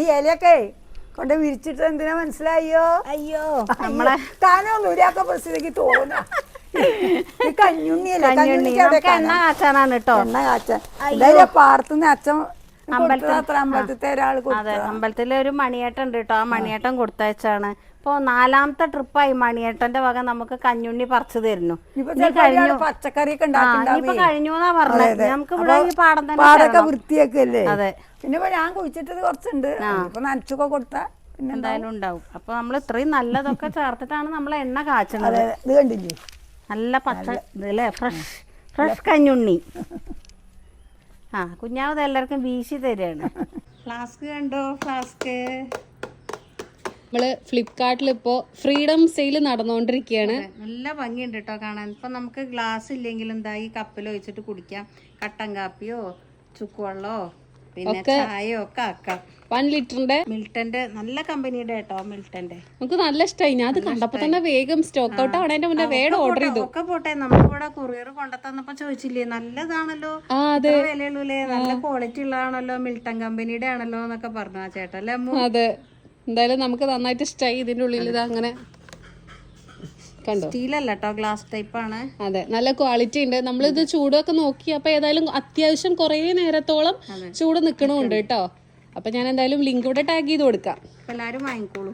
ഈ ഇലയൊക്കെ കൊണ്ട് വിരിച്ചിട്ട് എന്തിനാ മനസ്സിലായോ? അയ്യോ നമ്മളെ താനൊന്നും ഒരാൾക്ക് പ്രസിദ്ധിക്ക് തോന്നാ. ഈ കഞ്ഞുണ്ണിയല്ലേ എണ്ണ കാച്ചാനാണ് കേട്ടോ എണ്ണ കാച്ചാൻ. അച്ഛൻ അതെ അമ്പലത്തിലെ ഒരു മണിയേട്ടൻ ഉണ്ട് കേട്ടോ ആ മണിയേട്ടൻ കൊടുത്തയച്ചാണ്. ഇപ്പൊ നാലാമത്തെ ട്രിപ്പായി മണിയേട്ടന്റെ വക നമുക്ക് കഞ്ഞുണ്ണി പറിച്ചു തരുന്നു. പച്ചക്കറി കഴിഞ്ഞു എന്നാ പറഞ്ഞത്. നമുക്ക് ഇവിടെ പാടം തന്നെ അതെ. പിന്നെ ഇപ്പൊ ഞാൻ കുഴിച്ചിട്ടത് കുറച്ചുണ്ട്. ഇപ്പൊ നനച്ചൊക്കെ കൊടുത്താ പിന്നെ എന്തായാലും ഉണ്ടാവും. അപ്പൊ നമ്മൾ ഇത്രയും നല്ലതൊക്കെ ചേർത്തിട്ടാണ് നമ്മൾ എണ്ണ കാച്ചുന്നത്. അതെ ഇത് കണ്ടില്ലേ? നല്ല പച്ച ഇതല്ലേ? ഫ്രഷ് ഫ്രഷ് കഞ്ഞുണ്ണി. ആ കുഞ്ഞാവത് എല്ലാവർക്കും വീശി തരികയാണ് ഫ്ലാസ്ക് കണ്ടോ? ഫ്ലാസ്ക്. നമ്മൾ ഫ്ലിപ്കാർട്ടിൽ ഇപ്പോ ഫ്രീഡം സെയിൽ നടന്നുകൊണ്ടിരിക്കുകയാണ് നല്ല ഭംഗിയുണ്ട് കേട്ടോ കാണാൻ. ഇപ്പൊ നമുക്ക് ഗ്ലാസ് ഇല്ലെങ്കിലും എന്താ ഈ കപ്പിൽ ഒഴിച്ചിട്ട് കുടിക്കാം. കട്ടൻ കാപ്പിയോ ചുക്കുവെള്ളോ പിന്നെ ചായയോ ഒക്കെ ആക്കാം. വൺ ലിറ്ററിന്റെ മിൽട്ടന്റെ നല്ല കമ്പനിയുടെ കേട്ടോ മിൽട്ടന്റെ. നമുക്ക് നല്ല ഇഷ്ടമായി ഞാൻ അത് കണ്ടപ്പോ തന്നെ വേഗം സ്റ്റോക്ക് ഔട്ട് ആവണേന്റെ മുന്നേ വേഗം ഓർഡർ ചെയ്തു. ഒക്കെ പോട്ടെ. നമ്മളിവിടെ കൊറിയർ കൊണ്ടുത്തന്നപ്പോ ചോദിച്ചില്ലേ നല്ലതാണല്ലോ വിലയുള്ളൂലേ നല്ല ക്വാളിറ്റി ഉള്ളതാണല്ലോ മിൽട്ടൺ കമ്പനിയുടെ ആണല്ലോ എന്നൊക്കെ പറഞ്ഞു ആ ചേട്ടാ അല്ലേ അതെ. എന്തായാലും നമുക്ക് നന്നായിട്ട് ഇഷ്ടമായി ഇതിന്റെ ഉള്ളിൽ ഇത് അങ്ങനെ കണ്ടോ? സ്റ്റീലല്ല കേട്ടോ ഗ്ലാസ് ടൈപ്പ് ആണ് അതെ നല്ല ക്വാളിറ്റി ഉണ്ട്. നമ്മളിത് ചൂടൊക്കെ നോക്കി അപ്പൊ ഏതായാലും അത്യാവശ്യം കുറേ നേരത്തോളം ചൂട് നിൽക്കണമുണ്ട് കേട്ടോ. അപ്പൊ ഞാൻ എന്തായാലും ലിങ്ക് ഇവിടെ ടാഗ് ചെയ്ത് കൊടുക്കാം. എല്ലാവരും എല്ലാരും വാങ്ങിക്കോളൂ.